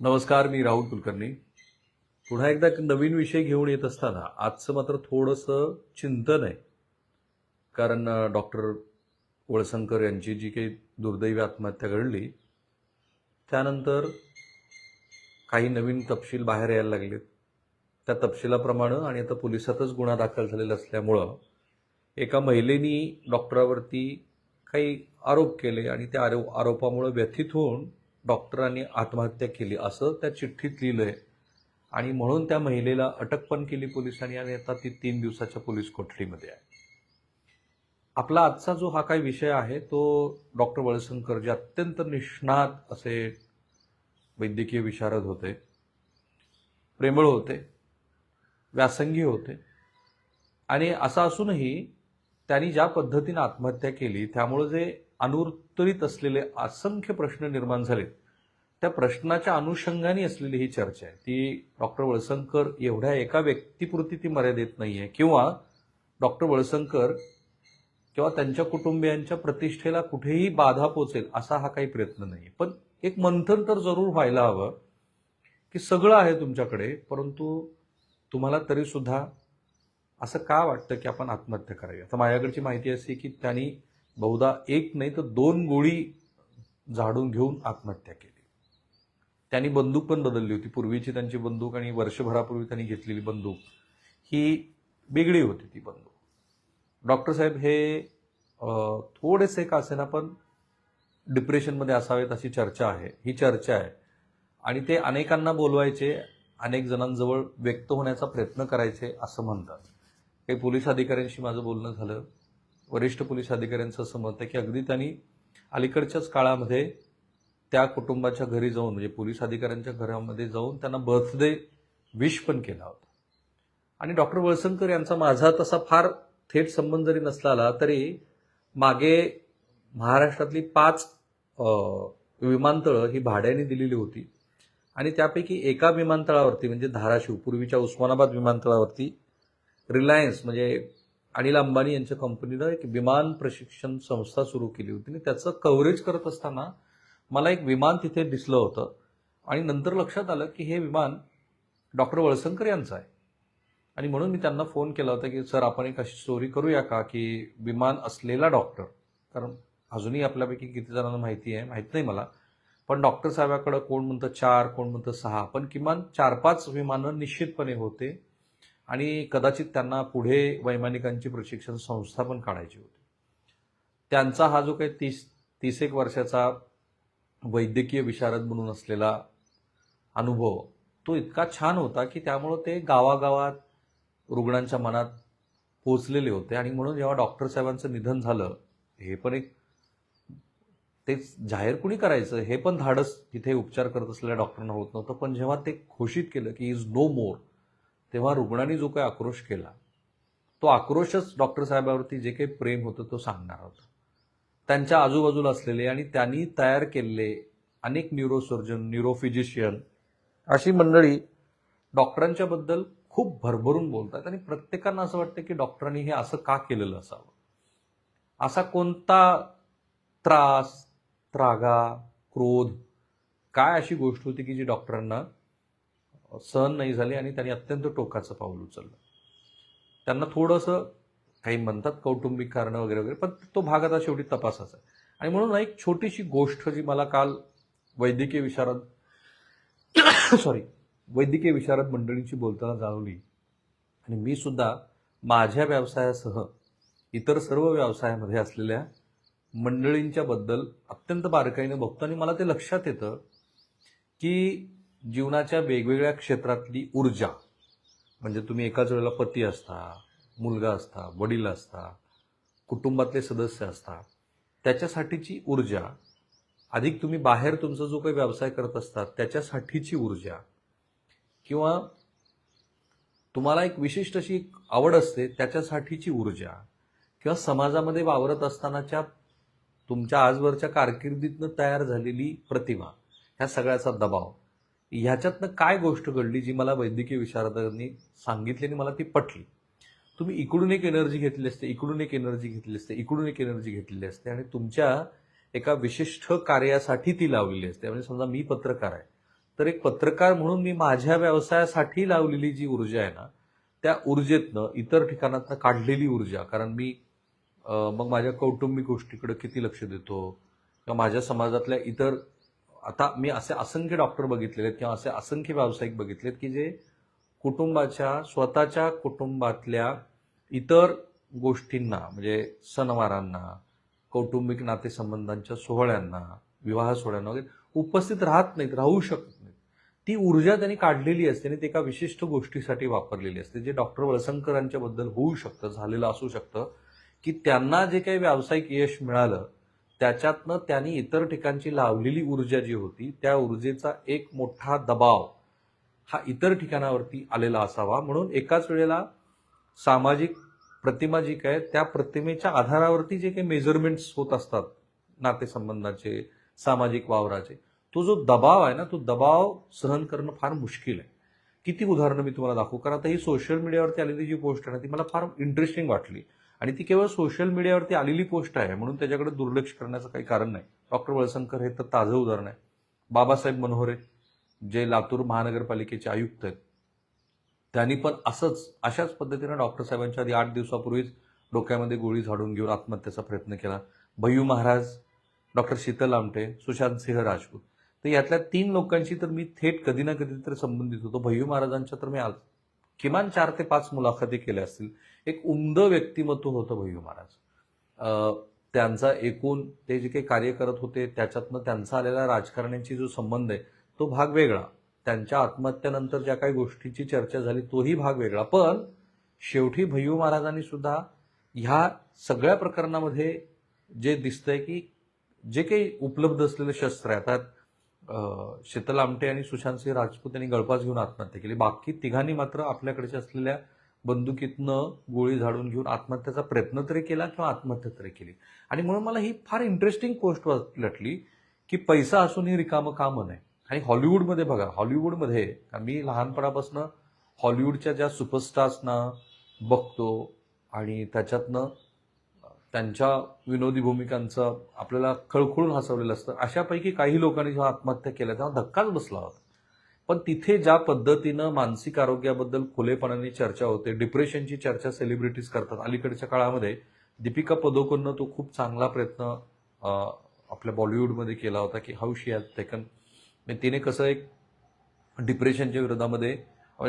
नमस्कार मी राहुल कुलकर्णी. पुन्हा एकदा एक नवीन विषय घेऊन येत असताना आजचं मात्र थोडंसं चिंतन आहे. कारण डॉक्टर वळसंकर यांची जी काही दुर्दैवी आत्महत्या घडली त्यानंतर काही नवीन तपशील बाहेर यायला लागलेत. त्या तपशिलाप्रमाणे आणि आता पोलिसातच गुन्हा दाखल झालेला असल्यामुळं एका महिलेनी डॉक्टरावरती काही आरोप केले आणि त्या आरो आरोपामुळं व्यथित होऊन डॉक्टरांनी आत्महत्या केली असं त्या चिठ्ठीत लिहिलंय. आणि म्हणून त्या महिलेला अटक पण केली पोलिसांनी आणि आता ती तीन दिवसाच्या पोलीस कोठडीमध्ये आहे. आपला आजचा जो हा काही विषय आहे तो डॉक्टर वळसंकर जे अत्यंत निष्णात असे वैद्यकीय विशारद होते प्रेमळ होते व्यासंगी होते आणि असं असूनही त्यांनी ज्या पद्धतीने आत्महत्या केली त्यामुळे जे अनुत्तरित असलेले असंख्य प्रश्न निर्माण झालेत. त्या प्रश्नाच्या अनुषंगाने असलेली ही चर्चा आहे. ती डॉक्टर वळसंकर एवढ्या एका व्यक्तीपुरती ती मर्यादित नाही आहे किंवा डॉक्टर वळसंकर किंवा त्यांच्या कुटुंबियांच्या प्रतिष्ठेला कुठेही बाधा पोचेल असा हा काही प्रयत्न नाही पण एक मंथन तर जरूर व्हायला हवं की सगळं आहे तुमच्याकडे परंतु तुम्हाला तरीसुद्धा असं का वाटतं की आपण आत्महत्या करावी? आता माझ्याकडची माहिती अशी की त्यांनी बहुधा एक नाही तर दोन गोळी झाडून घेऊन आत्महत्या केली. त्यांनी बंदूक पण बदलली होती. पूर्वीची त्यांची बंदूक आणि वर्षभरापूर्वी त्यांनी घेतलेली बंदूक ही वेगळी होती ती बंदूक. डॉक्टर साहेब हे थोडेसे का असेना पण डिप्रेशनमध्ये असावेत अशी चर्चा आहे. ही चर्चा आहे. आणि ते अनेकांना बोलवायचे अनेक जणांजवळ व्यक्त होण्याचा प्रयत्न करायचे असं म्हणतात. काही पोलीस अधिकाऱ्यांशी माझं बोलणं झालं. वरिष्ठ पोलीस अधिकाऱ्यांचं असं मत आहे की अगदी त्यांनी अलीकडच्याच काळामध्ये त्या कुटुंबाच्या घरी जाऊन म्हणजे पोलीस अधिकाऱ्यांच्या घरामध्ये जाऊन त्यांना बर्थडे विश पण केला होता. आणि डॉक्टर वळसंकर यांचा माझा तसा फार थेट संबंध जरी नसला तरी मागे महाराष्ट्रातली पाच विमानतळं ही भाड्याने दिलेली होती. आणि त्यापैकी एका विमानतळावरती म्हणजे धाराशिव पूर्वीच्या उस्मानाबाद विमानतळावरती रिलायन्स म्हणजे अनिल अंबानी यांच्या कंपनीनं एक विमान प्रशिक्षण संस्था सुरू केली होती आणि त्याचं कव्हरेज करत असताना मला एक विमान तिथे दिसलं होतं. आणि नंतर लक्षात आलं की हे विमान डॉक्टर वळसंकर यांचं आहे. आणि म्हणून मी त्यांना फोन केला होता की सर आपण एक अशी स्टोरी करूया का की विमान असलेला डॉक्टर कारण अजूनही आपल्यापैकी किती जणांना माहिती आहे माहीत नाही मला. पण डॉक्टर साहेबाकडं कोण म्हणतं चार कोण म्हणतं सहा पण किमान चार पाच विमानं निश्चितपणे होते. आणि कदाचित त्यांना पुढे वैमानिकांची प्रशिक्षण संस्था पण काढायची होती. त्यांचा हा जो काही तीस तीस एक वर्षाचा वैद्यकीय विशारद म्हणून असलेला अनुभव तो इतका छान होता की त्यामुळं ते गावागावात रुग्णांच्या मनात पोचलेले होते. आणि म्हणून जेव्हा डॉक्टर साहेबांचं निधन झालं हे पण एक तेच जाहीर कुणी करायचं? हे पण धाडस तिथे उपचार करत असलेल्या डॉक्टरांना होत नव्हतं. पण जेव्हा ते घोषित केलं की इज नो मोर तेव्हा रुग्णांनी जो काही आक्रोश केला तो आक्रोशच डॉक्टर साहेबावरती जे काही प्रेम होतं तो सांगणार होता. त्यांच्या आजूबाजूला असलेले आणि त्यांनी तयार केलेले अनेक न्यूरोसर्जन न्यूरोफिजिशियन अशी मंडळी डॉक्टरांच्याबद्दल खूप भरभरून बोलतात आणि प्रत्येकांना असं वाटतं की डॉक्टरांनी हे असं का केलेलं असावं? असा कोणता त्रास त्रागा क्रोध काय अशी गोष्ट होती की जी डॉक्टरांना सहन नाही झाले आणि त्यांनी अत्यंत टोकाचं पाऊल उचललं. त्यांना थोडंसं काही म्हणतात कौटुंबिक कारणं वगैरे वगैरे पण तो भाग आता शेवटी तपासाचा आहे. आणि म्हणून एक छोटीशी गोष्ट जी मला काल वैद्यकीय विशारद सॉरी वैद्यकीय विशारद मंडळींशी बोलताना जाणवली. आणि मी सुद्धा माझ्या व्यवसायासह इतर सर्व व्यवसायामध्ये असलेल्या मंडळींच्याबद्दल अत्यंत बारकाईने बघतो. आणि मला ते लक्षात येतं की जीवनाच्या वेगवेगळ्या क्षेत्रातली ऊर्जा. म्हणजे तुम्ही एकाच वेळेला पती असता मुलगा असता वडील असता कुटुंबातले सदस्य असता त्याच्यासाठीची ऊर्जा अधिक तुम्ही बाहेर तुमचा जो काही व्यवसाय करत असतात त्याच्यासाठीची ऊर्जा किंवा तुम्हाला एक विशिष्ट अशी एक आवड असते त्याच्यासाठीची ऊर्जा किंवा समाजामध्ये वावरत असतानाच्या तुमच्या आजवरच्या कारकिर्दीतनं तयार झालेली प्रतिमा ह्या सगळ्याचा दबाव. ह्याच्यातनं काय गोष्ट घडली जी मला वैद्यकीय विशारदांनी सांगितली आणि मला ती पटली? तुम्ही इकडून एक एनर्जी घेतली असते इकडून एक एनर्जी घेतली असते इकडून एक एनर्जी घेतलेली असते आणि तुमच्या एका विशिष्ट कार्यासाठी ती लावलेली असते. म्हणजे समजा मी पत्रकार आहे. तर एक पत्रकार म्हणून मी माझ्या व्यवसायासाठी लावलेली जी ऊर्जा आहे ना त्या ऊर्जेतनं इतर ठिकाणातनं काढलेली ऊर्जा कारण मी मग माझ्या कौटुंबिक गोष्टीकडे किती लक्ष देतो? किंवा माझ्या समाजातल्या इतर आता मी असे असंख्य डॉक्टर बघितलेले आहेत किंवा असे असंख्य व्यावसायिक बघितलेत की जे कुटुंबाच्या स्वतःच्या कुटुंबातल्या इतर गोष्टींना म्हणजे सणवारांना कौटुंबिक नातेसंबंधांच्या सोहळ्यांना विवाह सोहळ्यांना वगैरे उपस्थित राहत नाहीत राहू शकत नाहीत. ती ऊर्जा त्यांनी काढलेली असते आणि ते एका विशिष्ट गोष्टीसाठी वापरलेली असते जे डॉक्टर वळसंकरांच्याबद्दल होऊ शकतं झालेलं असू शकतं की त्यांना जे काही व्यावसायिक यश मिळालं त्याच्यातनं त्यांनी इतर ठिकाणची लावलेली ऊर्जा जी होती त्या ऊर्जेचा एक मोठा दबाव हा इतर ठिकाणावरती आलेला असावा. म्हणून एकाच वेळेला सामाजिक प्रतिमा जी काय त्या प्रतिमेच्या आधारावरती जे काही मेजरमेंट्स होत असतात नातेसंबंधाचे सामाजिक वावराचे तो जो दबाव आहे ना तो दबाव सहन करणं फार मुश्किल आहे. किती उदाहरणं मी तुम्हाला दाखवू? कारण आता ही सोशल मीडियावरती आलेली जी पोस्ट आहे ना ती मला फार इंटरेस्टिंग वाटली. आणि ती केवळ सोशल मीडियावरती आलेली पोस्ट आहे म्हणून त्याच्याकडे दुर्लक्ष करण्याचं काही कारण नाही. डॉक्टर वळसंकर हे तर ताजं उदाहरण आहे. बाबासाहेब मनोहरे जे लातूर महानगरपालिकेचे आयुक्त आहेत त्यांनी पण असंच अशाच पद्धतीनं डॉक्टर साहेबांच्या आधी आठ दिवसापूर्वीच डोक्यामध्ये गोळी झाडून घेऊन आत्महत्येचा प्रयत्न केला. भय्यू महाराज डॉक्टर शीतल आमटे सुशांत सिंह राजपूत. तर यातल्या तीन लोकांशी तर मी थेट कधी ना कधी तर संबंधित होतो. भय्यू महाराजांच्या तर मी आज किमान चार ते पाच मुलाखती केल्या असतील. एक उमद व्यक्तिमत्व होतं भय्यू महाराज. त्यांचा एकूण ते जे काही कार्य करत होते त्याच्यातनं त्यांचा आलेला राजकारण्यांची जो संबंध आहे तो भाग वेगळा. त्यांच्या आत्महत्येनंतर ज्या काही गोष्टीची चर्चा झाली तोही भाग वेगळा. पण शेवटी भैयू महाराजांनी सुद्धा ह्या सगळ्या प्रकरणामध्ये जे दिसतंय की जे काही उपलब्ध असलेले शस्त्र आहे आता शीतल आमटे आणि सुशांत सिंह राजपूत यांनी गळपास घेऊन आत्महत्या केली. बाकी तिघांनी मात्र आपल्याकडच्या असलेल्या बंदुकीतनं गोळी झाडून घेऊन आत्महत्याचा प्रयत्न तरी केला किंवा आत्महत्या तरी केली. आणि म्हणून मला ही फार इंटरेस्टिंग पोस्ट वाटली की पैसा असूनही रिकामं कामं नाही. आणि हॉलिवूडमध्ये बघा हॉलिवूडमध्ये मी लहानपणापासून हॉलिवूडच्या ज्या सुपरस्टार्सना बघतो आणि त्याच्यातनं त्यांच्या विनोदी भूमिकांचं आपल्याला खळखळून हसवलेलं असतं. अशापैकी काही लोकांनी जेव्हा आत्महत्या केल्या तेव्हा धक्काच बसला होता. पण तिथे ज्या पद्धतीनं मानसिक आरोग्याबद्दल खुलेपणाने चर्चा होते डिप्रेशनची चर्चा सेलिब्रिटीज करतात अलीकडच्या काळामध्ये दीपिका पदोकोननं तो खूप चांगला प्रयत्न आपल्या बॉलिवूडमध्ये केला होता की हाऊ शी हॅज टेकन म्हणजे तिने कसं एक डिप्रेशनच्या विरोधामध्ये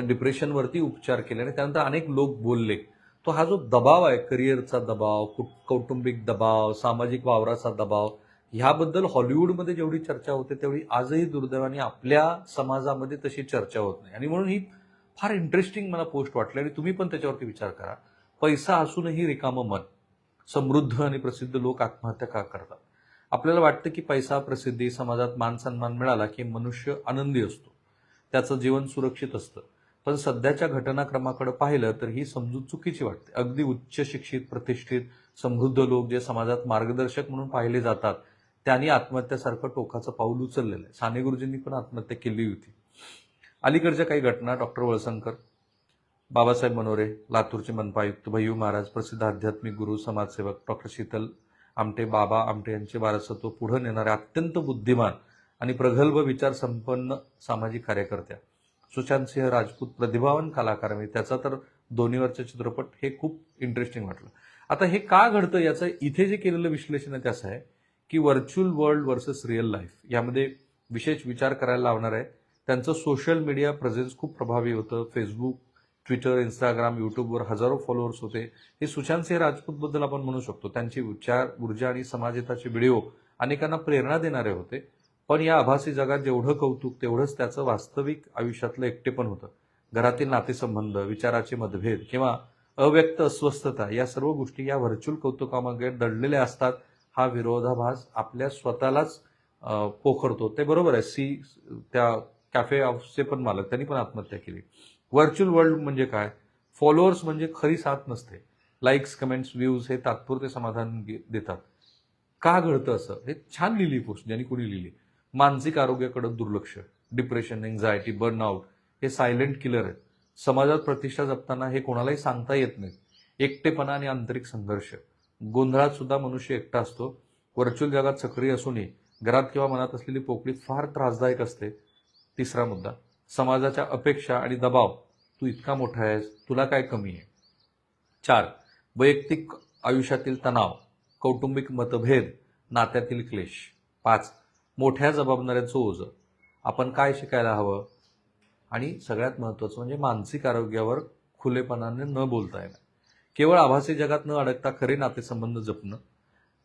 डिप्रेशनवरती उपचार केले आणि त्यानंतर अनेक लोक बोलले. तो हा जो दबाव आहे करिअरचा दबाव कुट- कौटुंबिक दबाव सामाजिक वावराचा दबाव ह्याबद्दल हॉलिवूडमध्ये जेवढी चर्चा होते तेवढी आजही दुर्दैवाने आपल्या समाजामध्ये तशी चर्चा होत नाही. आणि म्हणून ही फार इंटरेस्टिंग मला पोस्ट वाटली आणि तुम्ही पण त्याच्यावरती विचार करा. पैसा असूनही रिकामं मन समृद्ध आणि प्रसिद्ध लोक आत्महत्या का करतात? आपल्याला वाटतं की पैसा प्रसिद्धी समाजात मान सन्मान मिळाला की मनुष्य आनंदी असतो. त्याचं जीवन सुरक्षित असतं. पण सध्याच्या घटनाक्रमाकडे पाहिलं तर ही समजूत चुकीची वाटते. अगदी उच्च शिक्षित प्रतिष्ठित समृद्ध लोक जे समाजात मार्गदर्शक म्हणून पाहिले जातात त्यांनी आत्महत्यासारखं टोकाचं पाऊल उचललेलं आहे. साने गुरुजींनी पण आत्महत्या केली होती. अलीकडच्या काही घटना डॉक्टर वळसंकर बाबासाहेब मनोरे लातूरचे मनपायुक्त भैयू महाराज प्रसिद्ध आध्यात्मिक गुरु समाजसेवक डॉक्टर शीतल आमटे बाबा आमटे यांचे वारसत्व पुढे नेणारे अत्यंत बुद्धिमान आणि प्रगल्भ विचार संपन्न सामाजिक कार्यकर्त्या. सुशांत सिंह राजपूत प्रतिभावान कलाकार म्हणजे त्याचा तर दोन्हीवरचा चित्रपट हे खूप इंटरेस्टिंग वाटलं. आता हे का घडतं याचं इथे जे केलेलं विश्लेषण आहे ते असं आहे की virtual world versus real life यामध्ये विशेष विचार करायला लावणार आहे त्यांचं सोशल मीडिया प्रेझेन्स खूप प्रभावी होतं. फेसबुक ट्विटर इंस्टाग्राम यूट्यूबवर हजारो फॉलोअर्स होते. हे सुशांत सिंह राजपूतबद्दल आपण म्हणू शकतो. त्यांची विचार ऊर्जा आणि समाजहिताचे व्हिडिओ अनेकांना प्रेरणा देणारे होते. पण या आभासी जगात जेवढं कौतुक तेवढंच त्याचं वास्तविक आयुष्यातलं एकटेपण होतं. घरातील नातेसंबंध विचाराचे मतभेद किंवा अव्यक्त अस्वस्थता या सर्व गोष्टी या व्हर्च्युअल कौतुकामागे दडलेल्या असतात. हा विरोधाभास आपल्या स्वतःलाच पोखरतो. ते बरोबर आहे. सी त्या कॅफे ऑफचे पण मालक त्यांनी पण आत्महत्या केली. व्हर्च्युअल वर्ल्ड म्हणजे काय? फॉलोअर्स म्हणजे खरी साथ नसते. लाईक्स कमेंट्स व्ह्यूज हे तात्पुरते समाधान देतात. का घडतं असं? हे छान लिहिली पोस्ट ज्यांनी कोणी लिहिली. मानसिक आरोग्याकडे दुर्लक्ष. डिप्रेशन एन्झायटी बर्नआउट हे सायलेंट किलर आहेत. समाजात प्रतिष्ठा जपताना हे कोणालाही सांगता येत नाही एकटेपणा आणि आंतरिक संघर्ष. गोंधळात सुद्धा मनुष्य एकटा असतो. व्हर्च्युअल जगात सक्रिय असूनही घरात किंवा मनात असलेली पोकळी फार त्रासदायक असते. तिसरा मुद्दा समाजाच्या अपेक्षा आणि दबाव. तू इतका मोठा आहेस तुला काय कमी आहे? चार वैयक्तिक आयुष्यातील तणाव. कौटुंबिक मतभेद नात्यातील क्लेश. पाच मोठ्या जबाबदाऱ्यांचं ओझं. आपण काय शिकायला हवं? आणि सगळ्यात महत्त्वाचं म्हणजे मानसिक आरोग्यावर खुलेपणाने न बोलता येणं. केवळ आभासी जगात न अडकता खरे नातेसंबंध जपणं.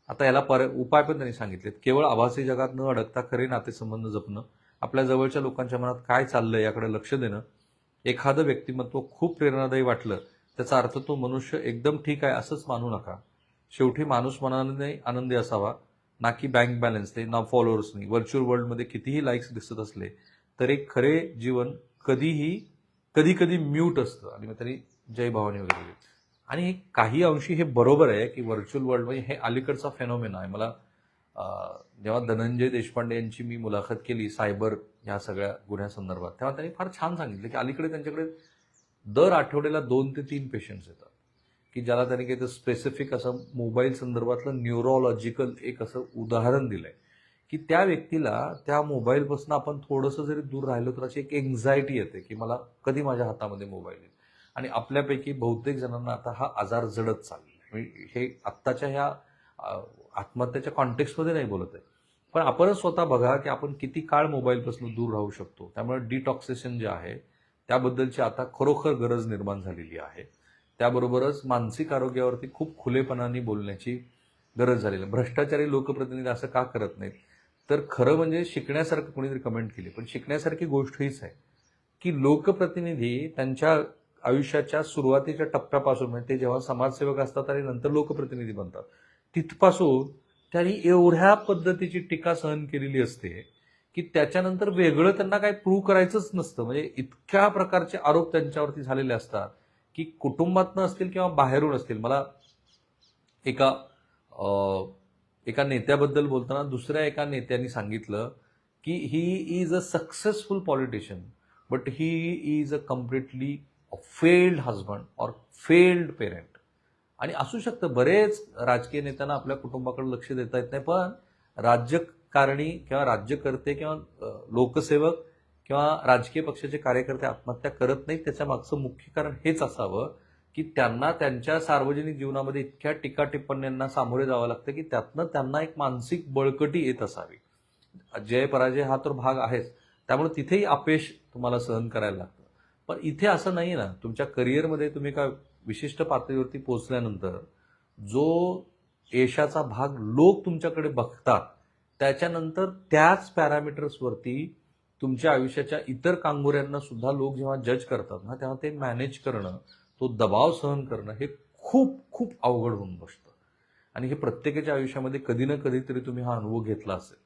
आता याला पर उपाय पण त्यांनी सांगितलेत. केवळ आभासी जगात न अडकता खरे नातेसंबंध जपणं. आपल्या जवळच्या लोकांच्या मनात काय चाललं याकडे लक्ष देणं. एखादं व्यक्तिमत्व खूप प्रेरणादायी वाटलं. त्याचा अर्थ तो मनुष्य एकदम ठीक आहे असंच मानू नका. शेवटी माणूस मनाने आनंदी असावा. ना की बँक बॅलन्सने ना फॉलोअर्सनी व्हर्च्युअल वर्ल्डमध्ये कितीही लाईक्स दिसत असले तरी खरे जीवन कधीही कधी कधी म्यूट असतं. आणि मग तरी जय भावानी वगैरे. आणि काही अंशी हे बरोबर आहे की व्हर्च्युअल वर्ल्ड म्हणजे हे अलीकडचा फेनोमेना आहे. मला जेव्हा धनंजय देशपांडे यांची मी मुलाखत केली सायबर ह्या सगळ्या गुन्ह्यासंदर्भात तेव्हा त्यांनी फार छान सांगितलं की अलीकडे त्यांच्याकडे दर आठवड्याला दोन ते तीन पेशंट्स येतात. की ज्याला त्यांनी काही स्पेसिफिक असं मोबाईल संदर्भातलं न्यूरोलॉजिकल एक असं उदाहरण दिलंय की त्या व्यक्तीला त्या मोबाईलपासून आपण थोडंसं जरी दूर राहिलो तर अशी एक एन्झायटी येते की मला कधी माझ्या हातामध्ये मोबाईल येईल? आणि आपल्यापैकी बहुतेक जणांना आता हा आजार जडत चाललेला आहे हे आत्ताच्या ह्या आत्महत्याच्या कॉन्टेक्स्टमध्ये नाही बोलत आहे. पण आपणच स्वतः बघा की आपण किती काळ मोबाईलपासून दूर राहू शकतो. त्यामुळे डिटॉक्सेशन जे आहे त्याबद्दलची आता खरोखर गरज निर्माण झालेली आहे. त्याबरोबरच मानसिक आरोग्यावरती खूप खुलेपणाने बोलण्याची गरज झालेली आहे. भ्रष्टाचारी लोकप्रतिनिधी असं का करत नाहीत? तर खरं म्हणजे शिकण्यासारखं कोणीतरी कमेंट केली पण शिकण्यासारखी गोष्ट हीच आहे की लोकप्रतिनिधी त्यांच्या आयुष्याच्या सुरुवातीच्या टप्प्यापासून म्हणजे ते जेव्हा समाजसेवक असतात आणि नंतर लोकप्रतिनिधी बनतात तिथपासून त्यांनी एवढ्या पद्धतीची टीका सहन केलेली असते की त्याच्यानंतर वेगळं त्यांना काही प्रूव्ह करायचंच नसतं. म्हणजे इतक्या प्रकारचे आरोप त्यांच्यावरती झालेले असतात. की कुटुंबातनं असतील किंवा बाहेरून असतील. मला एका एका नेत्याबद्दल बोलताना दुसऱ्या एका नेत्याने सांगितलं की he is a successful politician but he is a completely failed husband or failed parent आणि असू शकतं बरेच राजकीय नेत्यांना आपल्या कुटुंबाकडे लक्ष देता येत नाही पण राज्यकारणी किंवा राज्यकर्ते किंवा लोकसेवक किंवा राजकीय पक्षाचे कार्यकर्ते आत्महत्या करत नाहीत त्याच्या मागचं मुख्य कारण हेच असावं की त्यांना त्यांच्या सार्वजनिक जीवनामध्ये इतक्या टीका टिप्पण्यांना सामोरे जावं लागतं की त्यातनं त्यांना एक मानसिक बळकटी येत असावी. जय पराजय हा तर भाग आहेच. त्यामुळे तिथेही अपयश तुम्हाला सहन करायला लागतं. पण इथे असं नाही ना तुमच्या करिअरमध्ये तुम्ही का विशिष्ट पातळीवरती पोहोचल्यानंतर जो यशाचा भाग लोक तुमच्याकडे बघतात त्याच्यानंतर त्याच पॅरामीटर्सवरती तुमच्या आयुष्याच्या इतर कांगोऱ्यांना सुद्धा लोक जेव्हा जज करतात ना तेव्हा ते मॅनेज करणं तो दबाव सहन करणं हे खूप खूप अवघड होऊन बसतं. आणि हे प्रत्येकाच्या आयुष्यामध्ये कधी ना कधीतरी तुम्ही हा अनुभव घेतला असेल.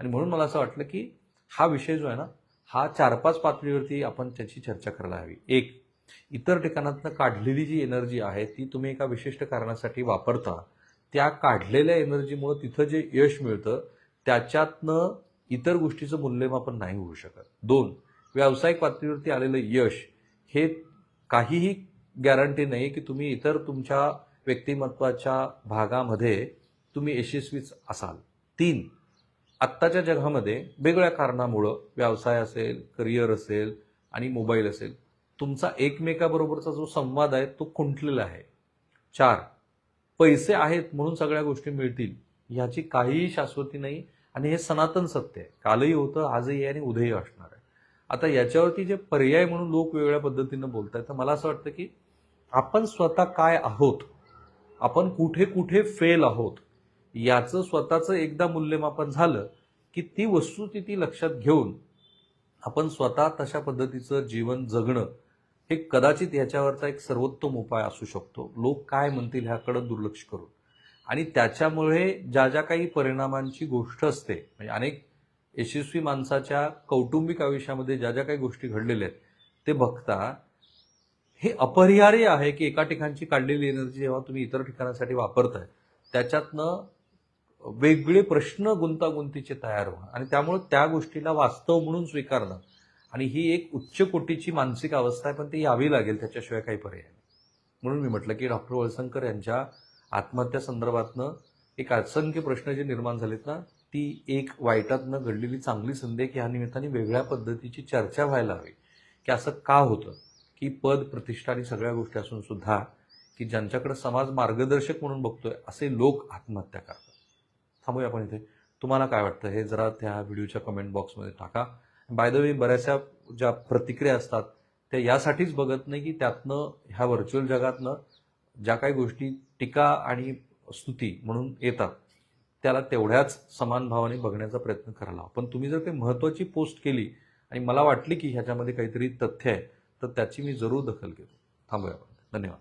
आणि म्हणून मला असं वाटलं की हा विषय जो आहे ना हा चार पाच पातळीवरती आपण त्याची चर्चा करायला हवी. एक इतर ठिकाणातनं काढलेली जी एनर्जी आहे ती तुम्ही एका विशिष्ट कारणासाठी वापरता त्या काढलेल्या एनर्जीमुळे तिथं जे यश मिळतं त्याच्यातनं इतर गोष्टीचं मूल्यमापन नाही होऊ शकत. दोन व्यावसायिक पातळीवरती आलेलं यश हे काहीही गॅरंटी नाही की तुम्ही इतर तुमच्या व्यक्तिमत्वाच्या भागामध्ये तुम्ही यशस्वीच असाल. तीन आत्ताच्या जगामध्ये वेगळ्या कारणामुळं व्यवसाय असेल करिअर असेल आणि मोबाईल असेल तुमचा एकमेकाबरोबरचा जो संवाद आहे तो खुंटलेला आहे. चार पैसे आहेत म्हणून सगळ्या गोष्टी मिळतील ह्याची काहीही शाश्वती नाही. आणि हे सनातन सत्य आहे. कालही होतं आजही आहे आणि उद्याही असणार आहे. आता याच्यावरती जे पर्याय म्हणून लोक वेगळ्या पद्धतीनं बोलत आहेत तर मला असं वाटतं की आपण स्वतः काय आहोत आपण कुठे कुठे फेल आहोत याचं स्वतःचं एकदा मूल्यमापन झालं की ती वस्तुस्थिती लक्षात घेऊन आपण स्वतः तशा पद्धतीचं जीवन जगणं हे कदाचित याच्यावरचा एक सर्वोत्तम उपाय असू शकतो. लोक काय म्हणतील ह्याकडे दुर्लक्ष करून. आणि त्याच्यामुळे ज्या ज्या काही परिणामांची गोष्ट असते म्हणजे अनेक यशस्वी माणसाच्या कौटुंबिक आयुष्यामध्ये ज्या ज्या काही गोष्टी घडलेल्या आहेत ते बघता हे अपरिहार्य आहे की एका ठिकाणची काढलेली एनर्जी जेव्हा तुम्ही इतर ठिकाणासाठी वापरताय त्याच्यातनं वेगळे प्रश्न गुंतागुंतीचे तयार होणं. आणि त्यामुळे त्या गोष्टीला वास्तव म्हणून स्वीकारणं. आणि ही एक उच्च कोटीची मानसिक अवस्था आहे पण ती यावी लागेल त्याच्याशिवाय काही पर्याय नाही. म्हणून मी म्हटलं की डॉक्टर वळसंकर यांच्या आत्महत्या संदर्भातनं एक असंख्य प्रश्न जे निर्माण झालेत ना ती एक वाईटातनं घडलेली चांगली संधी आहे की ह्या निमित्ताने वेगळ्या पद्धतीची चर्चा व्हायला हवी. की असं का होतं? की पद प्रतिष्ठा आणि सगळ्या गोष्टी असून सुद्धा की ज्यांच्याकडे समाज मार्गदर्शक म्हणून बघतोय असे लोक आत्महत्या करतात. थांबूया आपण इथे. तुम्हाला काय वाटतं? हे जरा त्या व्हिडिओच्या कमेंट बॉक्समध्ये टाका. बाय द वे बऱ्याचशा ज्या प्रतिक्रिया असतात त्या यासाठीच बघत नाही की त्यातनं ह्या व्हर्च्युअल जगातनं ज्या काही गोष्टी टीका आणि स्तुती म्हणून येतात. त्याला तेवढ्याच समान भावाने बघण्याचा प्रयत्न करायला पण तुम्ही जर काही महत्त्वाची पोस्ट केली आणि मला वाटली की ह्याच्यामध्ये काहीतरी तथ्य आहे तर त्याची मी जरूर दखल घेतो. थांबूया धन्यवाद.